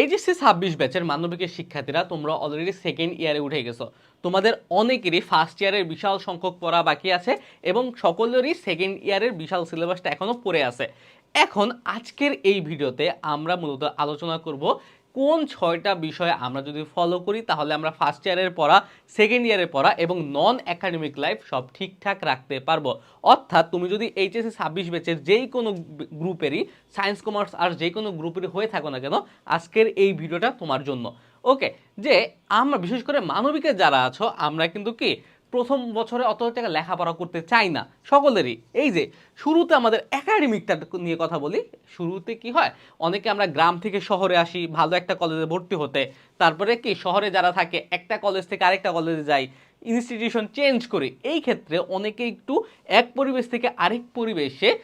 HSC ছাব্বিশ ব্যাচের মানবিকের শিক্ষার্থীরা তোমরা অলরেডি সেকেন্ড ইয়ারে উঠে গেছো। তোমাদের অনেকেরই ফার্স্ট ইয়ারের বিশাল সংখ্যক পড়া বাকি আছে এবং সকলেরই সেকেন্ড ইয়ারের বিশাল সিলেবাসটা এখনও পড়ে আছে। এখন আজকের এই ভিডিওতে আমরা মূলত আলোচনা করব কোন ছয়টা বিষয় আমরা যদি ফলো করি, তাহলে আমরা ফার্স্ট ইয়ারের পড়া সেকেন্ড ইয়ারের পড়া এবং নন একাডেমিক লাইফ সব ঠিকঠাক রাখতে পারব। অর্থাৎ তুমি যদি এইচএসসি ছাব্বিশ ব্যাচের যেই কোনো গ্রুপেরই সায়েন্স কমার্স আর যে কোনো গ্রুপেরই হয়ে থাকো না কেন, আজকের এই ভিডিওটা তোমার জন্য। ওকে যে আমরা বিশেষ করে মানবিকের যারা আছো, আমরা কিন্তু কি প্রথম বছরে অত টাকা লেখাপড়া করতে চাই না সকলেরই। এই যে, শুরুতে আমাদের একাডেমিকটা নিয়ে কথা বলি, শুরুতে কি হয়? অনেকে আমরা গ্রাম থেকে শহরে আসি, ভালো একটা কলেজে ভর্তি হতে। তারপরে কি, শহরে যারা থাকে, একটা কলেজ থেকে আরেকটা কলেজে যাই ইনস্টিটিউশন চেঞ্জ করি। এই ক্ষেত্রে অনেকে একটু এক পরিবেশ থেকে আরেক পরিবেশে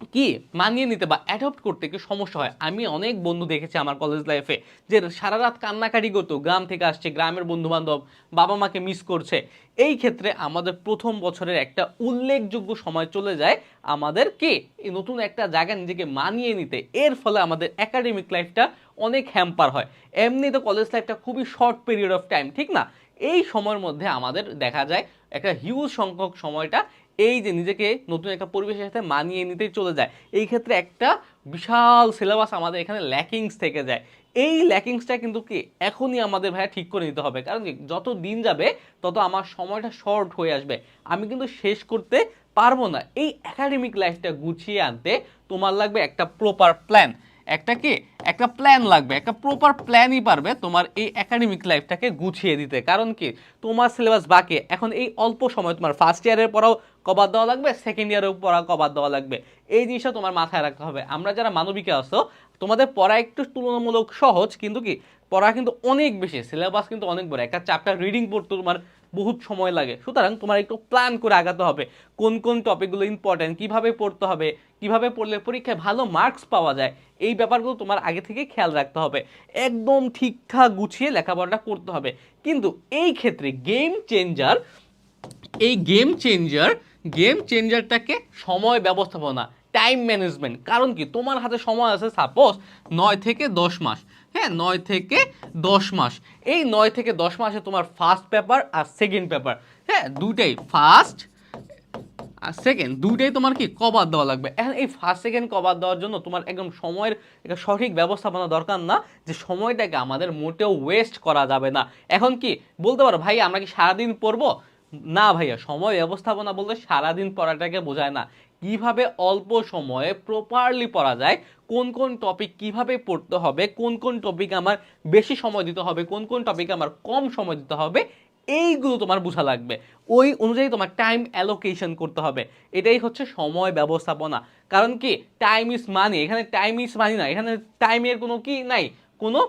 কি? মানিয়ে নিতে বা অ্যাডপ্ট করতে কি সমস্যা হয়? আমি অনেক বন্ধু দেখেছি আমার কলেজ লাইফে যে সারা রাত কান্নাকাটি করতো, গ্রাম থেকে আসছে, গ্রামের বন্ধু বান্ধব বাবা মাকে মিস করছে। এই ক্ষেত্রে আমাদের প্রথম বছরের একটা উল্লেখযোগ্য সময় চলে যায় আমাদের কি? এই নতুন একটা জায়গা নিজেকে মানিয়ে নিতে। এর ফলে আমাদের একাডেমিক লাইফটা অনেক হ্যাম্পার হয়। এমনি তো কলেজ লাইফটা খুবই শর্ট পিরিয়ড অফ টাইম ঠিক না? এই সময়ের মধ্যে আমাদের দেখা যায় একটা হিউজ সংখ্যক সময়টা এই যে নিজেকে নতুন একটা পরিবেশের সাথে মানিয়ে নিতেই চলে যায়। এই ক্ষেত্রে একটা বিশাল সিলেবাস আমাদের এখানে ল্যাকিংস থেকে যায়। এই ল্যাকিংসটা কিন্তু কি এখনই আমাদের ভাইয়া ঠিক করে নিতে হবে। কারণ যত দিন যাবে, তত আমার সময়টা শর্ট হয়ে আসবে। আমি কিন্তু শেষ করতে পারব না। এই একাডেমিক লাইফটা গুছিয়ে আনতে তোমার লাগবে একটা প্রপার প্ল্যান একটা কি? একটা প্ল্যান লাগবে, একটা প্রপার প্ল্যানই পারবে তোমার এই একাডেমিক লাইফটাকে গুছিয়ে দিতে। কারণ কি? তোমার সিলেবাস বাকি, এখন এই অল্প সময় তোমার ফার্স্ট ইয়ারের পরেও কবার দেওয়া লাগবে সেকেন্ড ইয়ারের পড়া কবার দেওয়া লাগবে। এই জিনিসটা তোমার মাথায় রাখতে হবে। আমরা যারা মানবিকে আসো তোমাদের পড়া একটু তুলনামূলক সহজ, কিন্তু কি? পড়া কিন্তু অনেক বেশি সিলেবাস কিন্তু অনেক বড়। একটা চ্যাপ্টার রিডিং পড়তে তোমার বহুত সময় লাগে। সুতরাং তোমার একটু প্ল্যান করে আগাতে হবে। কোন কোন টপিকগুলো ইম্পর্টেন্ট কীভাবে পড়তে হবে, কীভাবে পড়লে পরীক্ষায় ভালো মার্কস পাওয়া যায়, এই ব্যাপারগুলো তোমার আগে থেকে খেয়াল রাখতে হবে। একদম ঠিকঠাক গুছিয়ে লেখাপড়াটা করতে হবে। কিন্তু এই ক্ষেত্রে গেম চেঞ্জার এই গেম চেঞ্জার গেম চেঞ্জারটাকে সময় ব্যবস্থাপনা টাইম ম্যানেজমেন্ট কারণ কি? তোমার হাতে সময় আছে সাপোজ নয় থেকে দশ মাস। হ্যাঁ নয় থেকে দশ মাস। এই নয় থেকে দশ মাসে তোমার ফার্স্ট পেপার আর সেকেন্ড পেপার হ্যাঁ দুটাই ফার্স্ট আর সেকেন্ড দুইটাই তোমার কি কভার দেওয়া লাগবে। এখন এই ফার্স্ট সেকেন্ড কভার দেওয়ার জন্য তোমার একদম সময়ের একটা সঠিক ব্যবস্থাপনা দরকার না, যে সময়টাকে আমাদের মোটেও ওয়েস্ট করা যাবে না। এখন কি, বলতে পারো, ভাই, আমরা কি সারাদিন পড়ব? না, ভাইয়া, সময় ব্যবস্থাপনা বলতে সারাদিন পড়াটাকে বোঝায় না। কীভাবে অল্প সময়ে প্রপারলি পড়া যায়, কোন কোন টপিক কীভাবে পড়তে হবে, কোন কোন টপিক আমার বেশি সময় দিতে হবে, কোন কোন টপিক আমার কম সময় দিতে হবে, এইগুলো তোমার বোঝা লাগবে। ওই অনুযায়ী তোমার টাইম অ্যালোকেশন করতে হবে। এটাই হচ্ছে সময় ব্যবস্থাপনা। কারণ কি টাইম ইজ মানি এখানে টাইম ইজ মানি না। এখানে টাইমের কোনো কি নাই? কোনো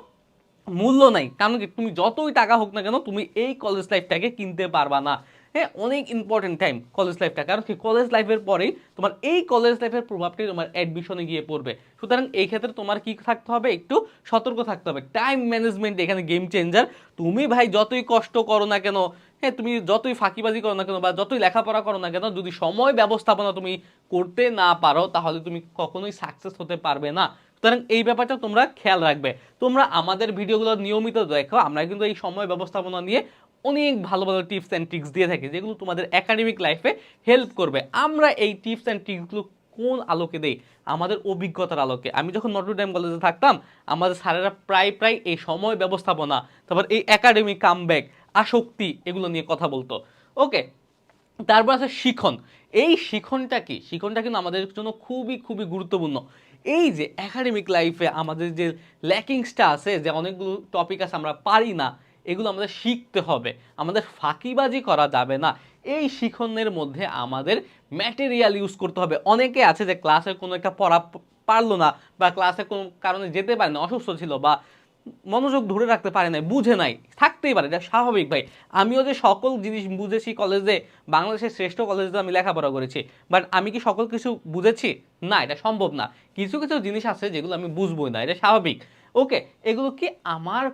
মূল্য নাই। কারণ কি, তুমি যতই টাকা হোক না কেন, তুমি এই কলেজ লাইফটাকে কিনতে পারবা না। হ্যাঁ অনেক ইম্পর্টেন্ট টাইম কলেজ লাইফটা কারণ কি কলেজ লাইফের পরেই তোমার এই কলেজ লাইফের প্রভাবটি তোমার অ্যাডমিশনে গিয়ে পড়বে। সুতরাং এই ক্ষেত্রে তোমার কি থাকতে হবে? একটু সতর্ক থাকতে হবে। টাইম ম্যানেজমেন্ট এখানে গেম চেঞ্জার তুমি ভাই যতই কষ্ট করো না কেন হ্যাঁ তুমি যতই ফাঁকিবাজি করো না কেন বা যতই লেখাপড়া করো না কেন, যদি সময় ব্যবস্থাপনা তুমি করতে না পারো, তাহলে তুমি কখনোই সাকসেস হতে পারবে না। সুতরাং এই ব্যাপারটা তোমরা খেয়াল রাখবে। তোমরা আমাদের ভিডিওগুলো নিয়মিত দেখো। আমরা কিন্তু এই সময় ব্যবস্থাপনা নিয়ে অনেক ভালো ভালো টিপস অ্যান্ড ট্রিক্স দিয়ে থাকি, যেগুলো তোমাদের একাডেমিক লাইফে হেল্প করবে। আমরা এই টিপস অ্যান্ড ট্রিক্সগুলো কোন আলোকে দেই? আমাদের অভিজ্ঞতার আলোকে। আমি যখন নটর নটরডেম কলেজে থাকতাম, আমাদের স্যারেরা প্রায় প্রায় এই সময় ব্যবস্থাপনা, তারপর এই একাডেমিক কামব্যাক আসক্তি এগুলো নিয়ে কথা বলতো। ওকে তারপর আছে শিখন। এই শিখনটা কি? শিখনটা কিন্তু আমাদের জন্য খুবই খুবই গুরুত্বপূর্ণ। এই যে একাডেমিক লাইফে আমাদের যে ল্যাকিংসটা আছে, যে অনেকগুলো টপিক আছে আমরা পারি না এগুলো আমাদের শিখতে হবে। আমাদের ফাঁকিবাজি করা যাবে না। এই শিখনের মধ্যে আমাদের ম্যাটেরিয়াল ইউজ করতে হবে। অনেকে আছে যে ক্লাসে কোনো একটা পড়া পারল না বা ক্লাসে কোনো কারণে যেতে পারে না অসুস্থ ছিল বা মনোযোগ ধরে রাখতে পারে না বুঝে নাই, থাকতেই পারে, এটা স্বাভাবিক ভাই। আমিও যে সকল জিনিস বুঝেছি কলেজে বাংলাদেশের শ্রেষ্ঠ কলেজে আমি লেখাপড়া করেছি। বাট আমি কি সকল কিছু বুঝেছি? না, এটা সম্ভব না। কিছু কিছু জিনিস আছে যেগুলো আমি বুঝবোই না, এটা স্বাভাবিক। ওকে এগুলো কি আমার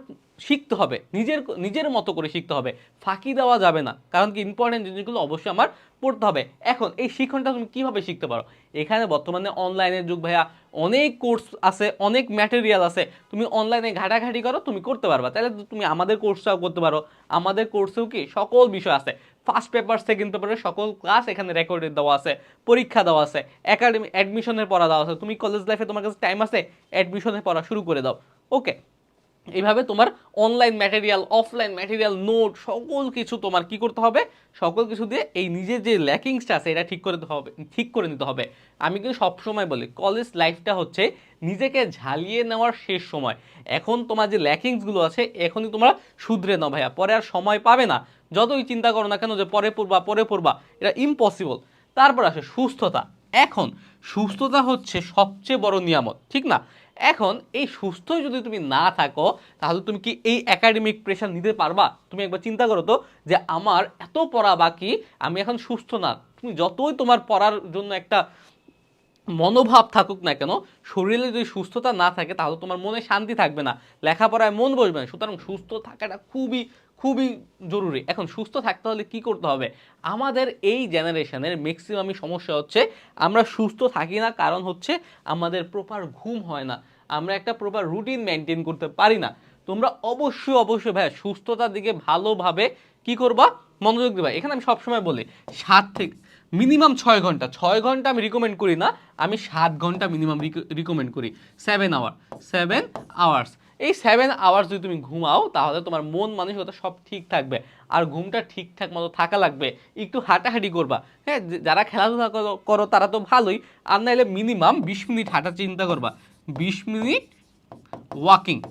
শিখতে হবে, নিজের নিজের মতো করে শিখতে হবে। ফাঁকি দেওয়া যাবে না, কারণ কি ইম্পর্টেন্ট জিনিসগুলো অবশ্যই আমার পড়তে হবে। এখন এই শিক্ষণটা তুমি কীভাবে শিখতে পারো? এখানে বর্তমানে অনলাইনের যুগ ভাইয়া, অনেক কোর্স আছে, অনেক ম্যাটেরিয়াল আছে। তুমি অনলাইনে ঘাটাঘাটি করো, তুমি করতে পারবা। তাহলে তুমি আমাদের কোর্সটাও করতে পারো। আমাদের কোর্সেও কি সকল বিষয় আছে। ফার্স্ট পেপার কিন্তু পারে সকল ক্লাস এখানে রেকর্ডেড দেওয়া আছে, পরীক্ষা দেওয়া আছে একাডেমি অ্যাডমিশনের পড়া দেওয়া আছে। তুমি কলেজ লাইফে তোমার কাছে টাইম আছে অ্যাডমিশনের পড়া শুরু করে দাও। ওকে এইভাবে তোমার online material offline material note সকল কিছু তোমার কি করতে হবে? সকল কিছু দিয়ে এই নিজের যে ল্যাকিংসটা আছে, এটা ঠিক করে হবে, ঠিক করে নিতে হবে। আমি কিন্তু সবসময় বলি কলেজ লাইফটা হচ্ছে নিজেকে ঝালিয়ে নেওয়ার শেষ সময়। এখন তোমার যে ল্যাকিংসগুলো আছে, এখনই তোমরা শুধরে নাও ভাইয়া। পরে আর সময় পাবে না। যতই চিন্তা করো না কেন যে পরে পড়বা পরে পড়বা, এটা ইম্পসিবল তারপর আসে সুস্থতা। এখন, সুস্থতা হচ্ছে সবচেয়ে বড় নিয়ামত, ঠিক না? এখন এই সুস্থ যদি তুমি না থাকো, তাহলে তুমি কি এই একাডেমিক প্রেশার নিতে পারবা? তুমি একবার চিন্তা করো তো যে আমার এত পড়া বাকি, আমি এখন সুস্থ না। তুমি যতই তোমার পড়ার জন্য একটা মনোভাব থাকুক না কেন, শরীরে যদি সুস্থতা না থাকে, তাহলে তোমার মনে শান্তি থাকবে না। লেখাপড়ায় মন বসবে না। সুতরাং সুস্থ থাকাটা খুবই খুবই জরুরি। এখন সুস্থ থাকতে হলে কি করতে হবে? আমাদের এই জেনারেশনের ম্যাক্সিমামই সমস্যা হচ্ছে, আমরা সুস্থ থাকি না, কারণ হচ্ছে আমাদের প্রপার ঘুম হয় না। আমরা একটা প্রপার রুটিন মেনটেন করতে পারি না। তোমরা অবশ্যই অবশ্যই ভাই সুস্থতার দিকে ভালোভাবে কি করবা? মনোযোগ দিবা। এখানে আমি সবসময় বলি, সাত থেকে মিনিমাম ছয় ঘণ্টা। ছয় ঘণ্টা আমি রিকমেন্ড করি না, আমি সাত ঘণ্টা মিনিমাম রিকমেন্ড করি। সেভেন আওয়ার সেভেন আওয়ার্স এই সেভেন আওয়ার্স যদি তুমি ঘুমাও, তাহলে তোমার মন মানসিকতা সব ঠিক থাকবে। আর ঘুমটা ঠিকঠাক মতো থাকা লাগবে। একটু হাঁটাহাঁটি করবা। হ্যাঁ যারা খেলাধুলা করো- তারা তো ভালোই। আর নাহলে মিনিমাম বিশ মিনিট হাঁটা চিন্তা করবা। বিশ মিনিট ওয়াকিং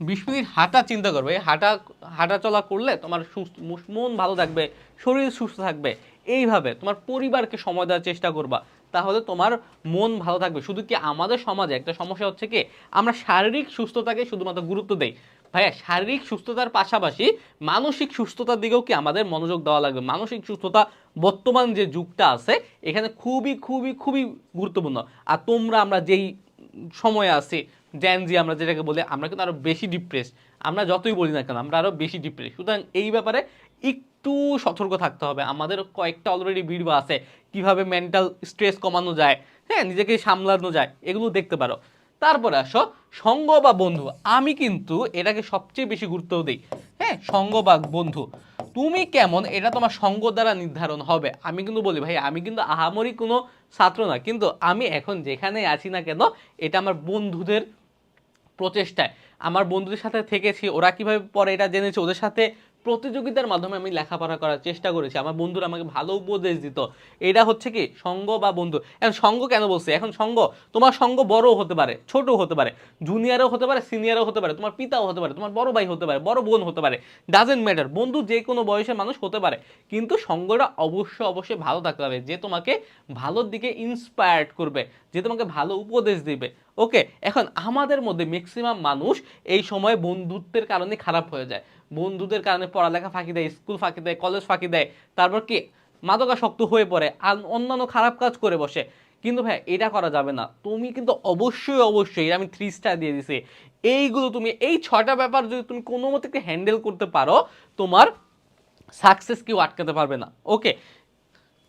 বিশ মিনিট হাঁটা চিন্তা করবে। হাঁটা হাঁটা চলা করলে তোমার সুস্থ, মন ভালো থাকবে, শরীর সুস্থ থাকবে। এইভাবে তোমার পরিবারকে সময় দেওয়ার চেষ্টা করবা, তাহলে তোমার মন ভালো থাকবে। শুধু কি আমাদের সমাজে একটা সমস্যা হচ্ছে কি, আমরা শারীরিক সুস্থতাকে শুধুমাত্র গুরুত্ব দেই। ভাইয়া, শারীরিক সুস্থতার পাশাপাশি মানসিক সুস্থতার দিকেও কি আমাদের মনোযোগ দেওয়া লাগবে? মানসিক সুস্থতা বর্তমান যে যুগটা আছে, এখানে খুবই খুবই খুবই গুরুত্বপূর্ণ। আর তোমরা আমরা যেই সময়ে আছি জি আমরা যেটাকে বলি, আমরা কিন্তু আরও বেশি ডিপ্রেস আমরা যতই বলি না কেন, আমরা আরও বেশি ডিপ্রেস সুতরাং এই ব্যাপারে একটু সতর্ক থাকতে হবে। আমাদের কয়েকটা অলরেডি ভিডিও আছে। কীভাবে মেন্টাল স্ট্রেস কমানো যায়? হ্যাঁ নিজেকে সামলানো যায়। এগুলো দেখতে পারো। তারপরে আসো, সঙ্গ বা বন্ধু। আমি কিন্তু এটাকে সবচেয়ে বেশি গুরুত্ব দিই। হ্যাঁ সঙ্গ বা বন্ধু। তুমি কেমন? এটা তোমার সঙ্গ দ্বারা নির্ধারণ হবে। আমি কিন্তু বলি, ভাই, আমি কিন্তু আহামরি কোনো ছাত্র না। কিন্তু আমি এখন যেখানে আছি না কেন, এটা আমার বন্ধুদের প্রচেষ্টায়। আমার বন্ধুদের সাথে থেকেছি। ওরা কীভাবে পরে এটা জেনেছে, ওদের সাথে প্রতিযোগিতার মাধ্যমে আমি লেখাপড়া করার চেষ্টা করেছি। আমার বন্ধুরা আমাকে ভালো উপদেশ দিত। এটা হচ্ছে কি? সঙ্গ বা বন্ধু। এখন সঙ্গ কেন বলছে? এখন সঙ্গ, তোমার সঙ্গ বড়ও হতে পারে, ছোটও হতে পারে জুনিয়রও হতে পারে সিনিয়রও হতে পারে, তোমার পিতাও হতে পারে, তোমার বড় ভাই হতে পারে, বড় বোন হতে পারে ডাজেন্ট ম্যাটার বন্ধু যে কোনো বয়সের মানুষ হতে পারে। কিন্তু সঙ্গটা অবশ্যই অবশ্যই ভালো থাকতে হবে, যে তোমাকে ভালোর দিকে ইন্সপায়ার্ড করবে, যে তোমাকে ভালো উপদেশ দিবে। ওকে এখন আমাদের মধ্যে ম্যাক্সিমাম মানুষ এই সময় বন্ধুত্বের কারণে খারাপ হয়ে যায়। বন্ধুদের কারণে পড়ালেখা ফাঁকি দেয়, স্কুল ফাঁকি দেয়, কলেজ ফাঁকি দেয়। তারপর কি? মাদকাসক্ত হয়ে পড়ে আর অন্যান্য খারাপ কাজ করে বসে। কিন্তু ভাই, এটা করা যাবে না। তুমি কিন্তু অবশ্যই অবশ্যই আমি থ্রি স্টার দিয়ে দিছি, এইগুলো তুমি, এই ছটা ব্যাপার যদি তুমি কোনো মতে হ্যান্ডেল করতে পারো, তোমার সাকসেস কেউ আটকাতে পারবে না। ওকে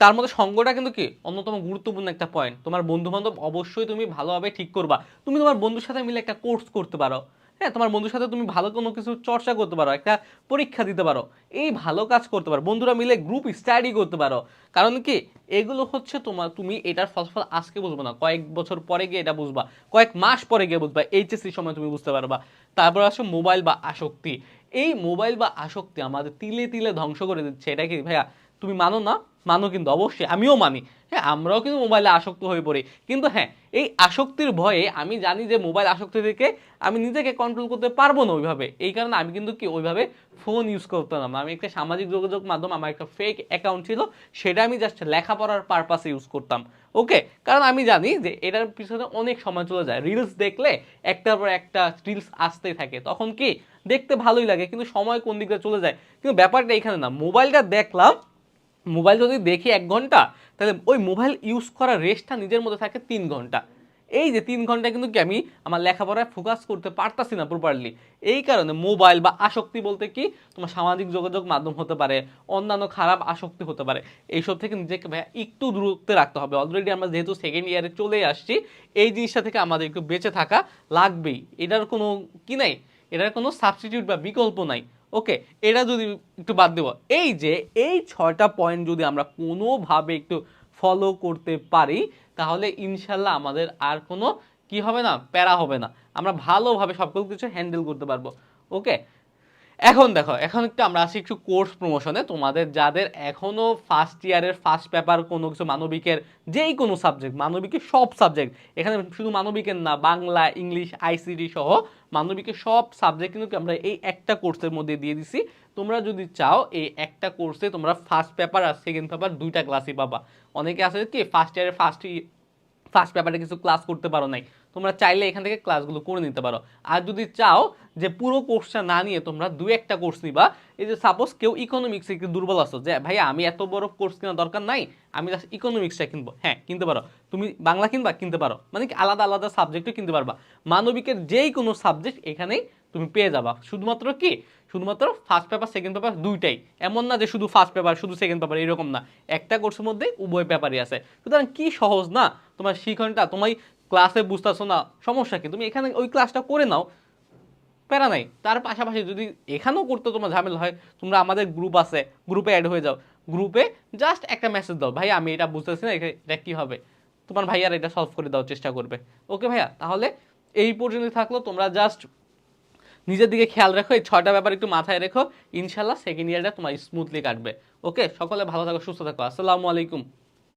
তার মধ্যে সঙ্গটা কিন্তু কি? অন্যতম গুরুত্বপূর্ণ একটা পয়েন্ট তোমার বন্ধু বান্ধব অবশ্যই তুমি ভালোভাবে ঠিক করবা। তুমি তোমার বন্ধুর সাথে মিলে একটা কোর্স করতে পারো। হ্যাঁ তোমার বন্ধুর সাথে তুমি ভালো কোনো কিছু চর্চা করতে পারো, একটা পরীক্ষা দিতে পারো, এই ভালো কাজ করতে পারো, বন্ধুরা মিলে গ্রুপ স্টাডি করতে পারো। কারণ কি, এগুলো হচ্ছে তোমার, তুমি এটার ফলাফল আজকে বুঝব না, কয়েক বছর পরে গিয়ে এটা বুঝবা, কয়েক মাস পরে গিয়ে বুঝবা এইচএসসি সময় তুমি বুঝতে পারবা। তারপর আসো মোবাইল বা আসক্তি। এই মোবাইল বা আসক্তি আমাদের তিলে তিলে ধ্বংস করে দিচ্ছে, এটা কি ভাইয়া? তুমি মানো না? মানো কিন্তু, অবশ্যই, আমিও মানি। হ্যাঁ আমরাও কিন্তু মোবাইলে আসক্ত হয়ে পড়ি। কিন্তু হ্যাঁ এই আসক্তির ভয়ে আমি জানি যে মোবাইল আসক্তি থেকে আমি নিজেকে কন্ট্রোল করতে পারব না ওইভাবে। এই কারণে আমি কিন্তু কি ওইভাবে ফোন ইউজ করতাম আমি একটা সামাজিক যোগাযোগ মাধ্যম, আমার একটা ফেক অ্যাকাউন্ট ছিল, সেটা আমি জাস্ট লেখাপড়ার পারপাসে ইউজ করতাম। ওকে কারণ আমি জানি যে এটার পিছনে অনেক সময় চলে যায়। রিলস দেখলে একটার পর একটা রিলস আসতেই থাকে। তখন কি দেখতে ভালোই লাগে, কিন্তু সময় কোন দিকটা চলে যায়? কিন্তু ব্যাপারটা এখানে না। মোবাইলটা দেখলাম মোবাইল যদি দেখি এক ঘণ্টা, তাহলে ওই মোবাইল ইউজ করার রেস্টটা নিজের মধ্যে থাকে তিন ঘণ্টা। এই যে তিন ঘণ্টা কিন্তু কি আমি আমার লেখাপড়ায় ফোকাস করতে পারতাছি না প্রপারলি এই কারণে মোবাইল বা আসক্তি বলতে কি তোমার সামাজিক যোগাযোগ মাধ্যম হতে পারে, অন্যান্য খারাপ আসক্তি হতে পারে। এইসব থেকে নিজেকে ভাইয়া একটু দূরত্বে রাখতে হবে। অলরেডি আমরা যেহেতু সেকেন্ড ইয়ারে চলে আসছি, এই জিনিসটা থেকে আমাদের একটু বেঁচে থাকা লাগবেই। এটার কোনো কি নাই? এটার কোনো সাবস্টিটিউট বা বিকল্প নাই। ওকে, এটা যদি একটু বাদ দেব। এই যে, এই ছয়টা পয়েন্ট যদি আমরা কোনোভাবে একটু ফলো করতে পারি, তাহলে ইনশাল্লাহ আমাদের আর কোনো কি হবে না, প্যারা হবে না। আমরা ভালোভাবে সব কিছু হ্যান্ডেল করতে পারব। ওকে এখন দেখো, এখন একটু আমরা আসি একটু কোর্স প্রমোশনে তোমাদের যাদের এখনও ফার্স্ট ইয়ারের ফার্স্ট পেপার কোনো কিছু মানবিকের যেই কোনো সাবজেক্ট মানবিকের সব সাবজেক্ট এখানে শুধু মানবিকের না, বাংলা, ইংলিশ আইসিডি সহ মানবিকের সব সাবজেক্ট কিন্তু আমরা এই একটা কোর্সের মধ্যে দিয়ে দিছি। তোমরা যদি চাও, এই একটা কোর্সে তোমরা ফার্স্ট পেপার আর সেকেন্ড পেপার দুইটা ক্লাসই পাবা। অনেকে আছে কি ফার্স্ট ইয়ারের ফার্স্ট ফার্স্ট পেপারে কিছু ক্লাস করতে পারো নাই। তোমরা চাইলে এখান থেকে ক্লাসগুলো করে নিতে পারো। আর যদি চাও যে পুরো কোর্সটা না নিয়ে তোমরা দু একটা কোর্স নিবা, এই যে সাপোজ কেউ ইকোনমিক্সে একটু দুর্বল আছো যে ভাই আমি এত বড় কোর্স কেনার দরকার নাই, আমি জাস্ট ইকোনমিক্সটা কিনবো। হ্যাঁ কিনতে পারো। তুমি বাংলা কিনবা, কিনতে পারো। মানে কি আলাদা আলাদা সাবজেক্টও কিনতে পারবা। মানবিকের যেই কোনো সাবজেক্ট এখানেই তুমি পেয়ে যাবা। শুধুমাত্র কি? শুধুমাত্র ফার্স্ট পেপার সেকেন্ড পেপার দুইটাই। এমন না যে শুধু ফার্স্ট পেপার শুধু সেকেন্ড পেপার এরকম না। একটা কোর্সের মধ্যে উভয় পেপারই আছে। সুতরাং কি সহজ না? তোমার শিখনটা তোমার ক্লাসে বুঝতেছো না, সমস্যা কি? তুমি এখানে ওই ক্লাসটা করে নাও, প্যারা নাই। তার পাশাপাশি যদি এখানেও করতে তোমার ঝামেলা হয়, তোমরা আমাদের গ্রুপ আছে গ্রুপে অ্যাড হয়ে যাও। গ্রুপে জাস্ট একটা মেসেজ দাও, ভাই, আমি এটা বুঝতেছি না এটা কী হবে? তোমার ভাইয়ার এটা সলভ করে দেওয়ার চেষ্টা করবে। ওকে ভাইয়া? তাহলে এই পর্যন্ত থাকল, তোমরা জাস্ট নিজের দিকে খেয়াল রাখো, এই ছয়টা ব্যাপার একটু মাথায় রেখো। ইনশাল্লাহ সেকেন্ড ইয়ারটা তোমার স্মুথলি কাটবে। ওকে সকলে ভালো থাকো, সুস্থ থাকো। আসসালামু আলাইকুম।